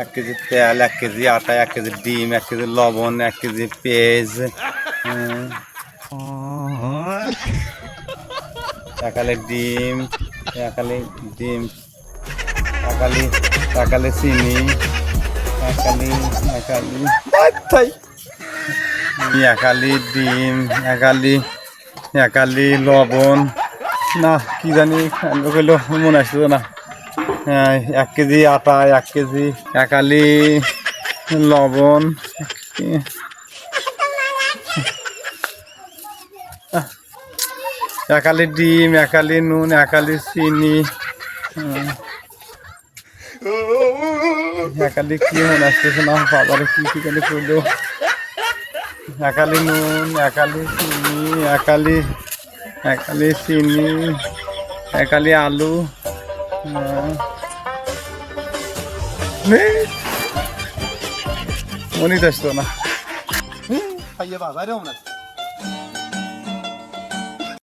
এক কেজি তেল এক কেজি আটা এক কেজি ডিম এক কেজি লবণ এক কেজি পেঁয়াজ একালে ডিম একালে ডিম একালি একালে চিনি একালি একালি একালি ডিম একালি একালি লবণ। না কি জানি কইলো মনে আসতো না। হ্যাঁ, এক কেজি আটা, এক কেজি একালি লবণ একালি ডিম একালি নুন একালি চিনি। একালি কি মনে আসতেছে না বাবারে কি কি জানি করল একালি নুন একালি চিনি একালি একালি চিনি একালি আলু হ্যাঁ। নেই। মনে তো আসতো না খাইয়ে বাজারে মনে